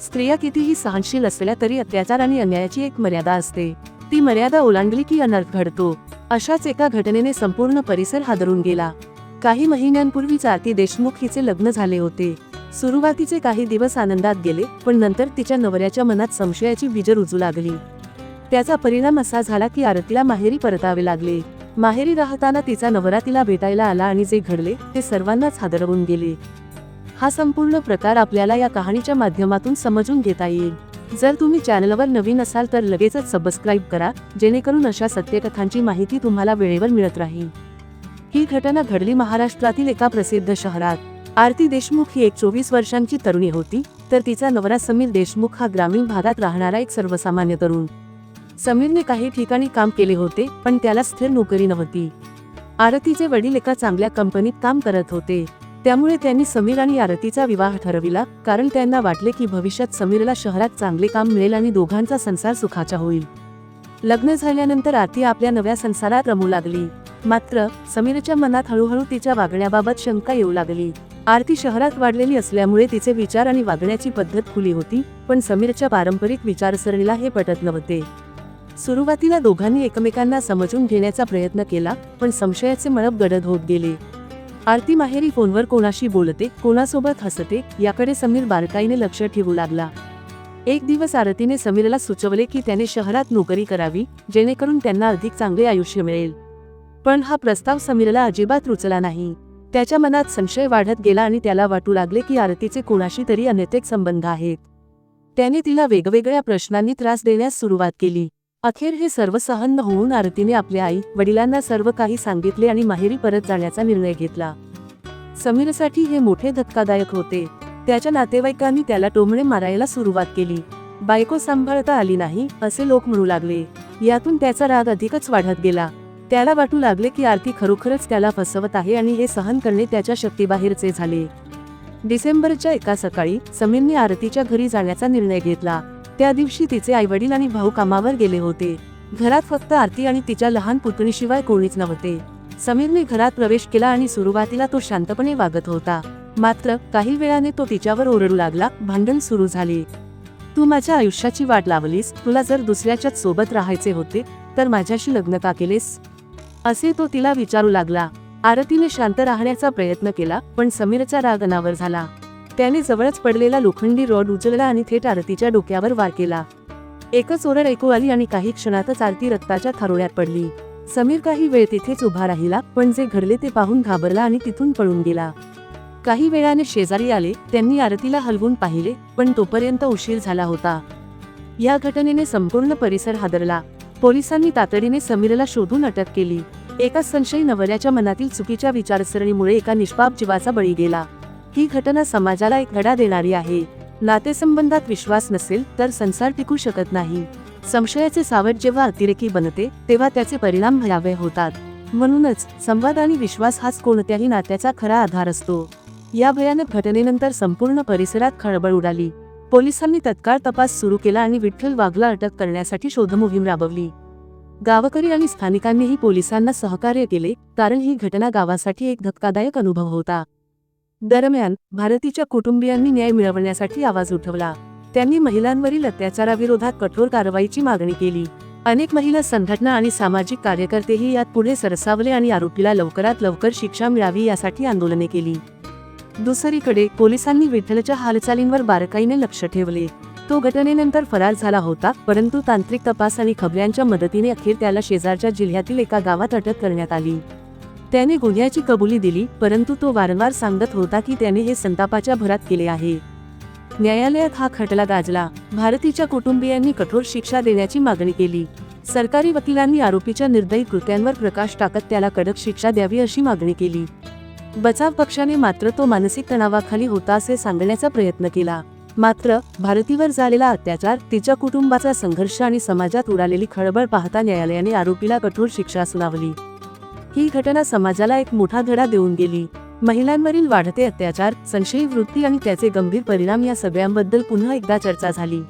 स्त्रिया कितीही सहनशील असल्या तरी अत्याचार आणि अन्यायाची एक मर्यादा असते. ती मर्यादा ओलांडली की अनर्थ घडतो. अशाच एका घटनेने संपूर्ण परिसर हादरून गेला. काही महिन्यांपूर्वीच आरती देशमुख हिचे लग्न झाले होते. सुरुवातीचे काही दिवस आनंदात गेले पण नंतर तिच्या नवऱ्याच्या मनात संशयाची बीज रुजू लागली. त्याचा परिणाम असा झाला की आरतीला माहेरी परतावे लागले. माहेरी राहताना तिचा नवरा तिला भेटायला आला आणि जे घडले ते सर्वांनाच हादरवून गेले. हा संपूर्ण प्रकार आपल्याला या कहाणीच्या माध्यमातून समजून घेता येईल. जर तुम्ही चॅनलवर नवीन असाल तर लगेचच सबस्क्राईब करा जेणेकरून अशा सत्यकथांची माहिती तुम्हाला वेळेवर मिळत राहील. ही घटना घडली महाराष्ट्रातील एका प्रसिद्ध शहरात. आरती देशमुख ही एक चोवीस वर्षांची तरुणी होती तर तिचा नवरा समीर देशमुख हा ग्रामीण भागात राहणारा एक सर्वसामान्य तरुण. समीरने काही ठिकाणी काम केले होते पण त्याला स्थिर नोकरी नव्हती. आरतीचे वडील एका चांगल्या कंपनीत काम करत होते. त्यामुळे त्यांनी समीर आणि आरतीचा विवाह ठरविला कारण त्यांना वाटले की भविष्यात समीरला शहरात चांगले काम मिळेल आणि दोघांचा संसार सुखाचा होईल. लग्न झाल्यानंतर आरती आपल्या नव्या संसारात रमू लागली. मात्र समीरच्या मनात हळूहळू तिच्या वागण्याबाबत शंका येऊ लागली. आरती शहरात वाढलेली असल्यामुळे तिचे विचार आणि वागण्याची पद्धत खुली होती पण समीरच्या पारंपरिक विचारसरणीला हे पटत नव्हते. सुरुवातीला दोघांनी एकमेकांना समजून घेण्याचा प्रयत्न केला पण संशयाचे मळप गडद होत गेले. आरती माहेरी फोनवर कोणाशी बोलते कोणासोबत हसते याकडे समीर बारकाईने लक्ष ठेवू लागला. एक दिवस आरतीने समीरला सुचवले की त्याने शहरात नोकरी करावी जेणेकरून त्यांना अधिक चांगले आयुष्य मिळेल. पण हा प्रस्ताव समीरला अजिबात रुचला नाही. त्याच्या मनात संशय वाढत गेला आणि त्याला वाटू लागले की आरतीचे कोणाशी तरी अनैतिक संबंध आहेत. त्याने तिला वेगवेगळ्या प्रश्नांनी त्रास देण्यास सुरुवात केली. अखेर हे सर्व सहन होऊन आरतीने आपल्या आई वडिलांना सर्व काही सांगितले आणि माहेरी परत जाण्याचा निर्णय घेतला. समीरसाठी हे मोठे धक्कादायक होते. त्याच्या नातेवाईकांनी त्याला टोमणे मारायला सुरुवात केली. बायको सांभाळता आली नाही असे लोक म्हणू लागले. यातून त्याचा राग अधिकच वाढत गेला. त्याला वाटू लागले की आरती खरोखरच त्याला फसवत आहे आणि हे सहन करणे त्याच्या शक्तीबाहेरचे झाले. डिसेंबरच्या एका सकाळी समीरने आरतीच्या घरी जाण्याचा निर्णय घेतला. त्या दिवशी तिचे आईवडील आणि भाऊ कामावर गेले होते. घरात फक्त आरती आणि तिच्या लहान पुतणीशिवाय कोणीच नव्हते. समीरने घरात प्रवेश केला आणि सुरुवातीला तो शांतपणे वागत होता. मात्र काही वेळाने तो तिच्यावर ओरडू लागला. भांडण सुरू झाले. तू माझ्या आयुष्याची वाट लावलीस. तुला जर दुसऱ्याच्याच सोबत राहायचे होते तर माझ्याशी लग्न का केलेस? असे तो तिला विचारू लागला. आरतीने शांत राहण्याचा प्रयत्न केला पण समीरचा राग अनावर झाला. त्याने जवळच पडलेला लोखंडी रॉड उचलला आणि थेट आरतीच्या डोक्यावर वार केला. एकच ओरड ऐकू आली आणि काही क्षणातच आरती रक्ताच्या थारोळ्यात पडली. समीर काही वेळ तिथेच उभा राहिला पण जे घडले ते पाहून घाबरला आणि तिथून पळून गेला. काही वेळाने शेजारी आले त्यांनी आरतीला हलवून पाहिले पण तोपर्यंत उशीर झाला होता. या घटनेने संपूर्ण परिसर हादरला. पोलिसांनी तातडीने समीरला शोधून अटक केली. एका संशयी नवऱ्याच्या मनातील चुकीच्या विचारसरणीमुळे एका निष्पाप जीवाचा बळी गेला. ही घटना समाजाला एक धडा देणारी आहे. नातेसंबंधात विश्वास नसेल तर संसार टिकू शकत नाही. संशयाचे सावट जेव्हा अतिरेकी बनते तेव्हा त्याचे परिणाम भयावे होतात. म्हणूनच संवाद आणि विश्वास हाच कोणत्याही नात्याचा खरा आधार असतो. या भयानक घटनेनंतर संपूर्ण परिसरात खळबळ उडाली. पोलिसांनी तत्काळ तपास सुरू केला आणि विठ्ठल वाघला अटक करण्यासाठी शोधमोहीम राबवली. गावकरी आणि स्थानिकांनीही पोलिसांना सहकार्य केले कारण ही घटना गावासाठी एक धक्कादायक अनुभव होता. दरम्यान भारतीच्या कुटुंबियांनी न्याय मिळवण्यासाठी आवाज उठवला. त्यांनी महिलांवरील अत्याचाराविरोधात कठोर कारवाईची मागणी केली. अनेक महिला संघटना आणि सामाजिक कार्यकर्तेही यात पुढे सरसावले आणि आरोपीला लवकरात लवकर शिक्षा मिळावी यासाठी आंदोलने केली. दुसरीकडे पोलिसांनी विठ्ठलच्या हालचालींवर बारकाईने लक्ष ठेवले. तो घटनेनंतर फरार झाला होता परंतु तांत्रिक तपास आणि खबऱ्यांच्या मदतीने अखेर त्याला शेजारच्या जिल्ह्यातील एका गावात अटक करण्यात आली. त्याने गुन्ह्याची कबुली दिली परंतु तो वारंवार सांगत होता की त्याने हे संतापाच्या भरात केले आहे. न्यायालयात हा खटला गाजला. भारतीच्या कुटुंबियांनी कठोर शिक्षा देण्याची मागणी केली. सरकारी वकिलांनी आरोपीच्या निर्दयी कृत्यांवर प्रकाश टाकत त्याला कडक शिक्षा द्यावी अशी मागणी केली. बचाव पक्षाने मात्र तो मानसिक तणावाखाली होता असे सांगण्याचा प्रयत्न केला. मात्र भारतीवर झालेला अत्याचार तिच्या कुटुंबाचा संघर्ष आणि समाजात उडालेली खळबळ पाहता न्यायालयाने आरोपीला कठोर शिक्षा सुनावली. ही घटना समाजाला एक मोठा धडा देऊन गेली. महिलांवरील वाढते अत्याचार संशयी वृत्ती आणि त्याचे गंभीर परिणाम या सगळ्यांबद्दल पुन्हा एकदा चर्चा झाली.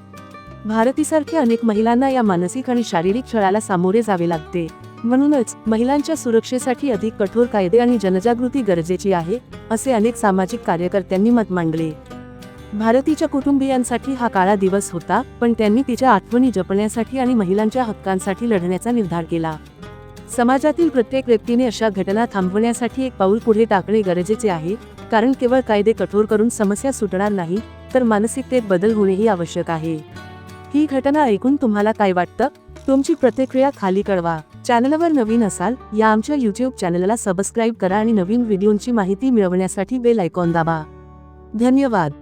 भारतीसारख्या अनेक महिलांना या मानसिक आणि शारीरिक छळाला सामोरे जावे लागते. म्हणूनच महिलांच्या सुरक्षेसाठी अधिक कठोर कायदे आणि जनजागृती गरजेची आहे असे अनेक सामाजिक कार्यकर्त्यांनी मत मांडले. भारतीच्या कुटुंबियांसाठी हा काळा दिवस होता पण त्यांनी तिच्या आठवणी जपण्यासाठी आणि महिलांच्या हक्कांसाठी लढण्याचा निर्धार केला. समाजातील प्रत्येक व्यक्तीने अशा घटना थांबवण्यासाठी एक पाऊल पुढे टाकणे गरजेचे आहे कारण केवळ कायदे कठोर करून समस्या सुटणार नाही तर मानसिकतेत बदल होणेही आवश्यक आहे. ही घटना ऐकून तुम्हाला काय वाटतं? तुमची प्रतिक्रिया खाली कळवा. चॅनलवर नवीन असाल या आमच्या यूट्यूब चॅनलला सबस्क्राईब करा आणि नवीन व्हिडिओंची माहिती मिळवण्यासाठी बेल आयकॉन दाबा. धन्यवाद.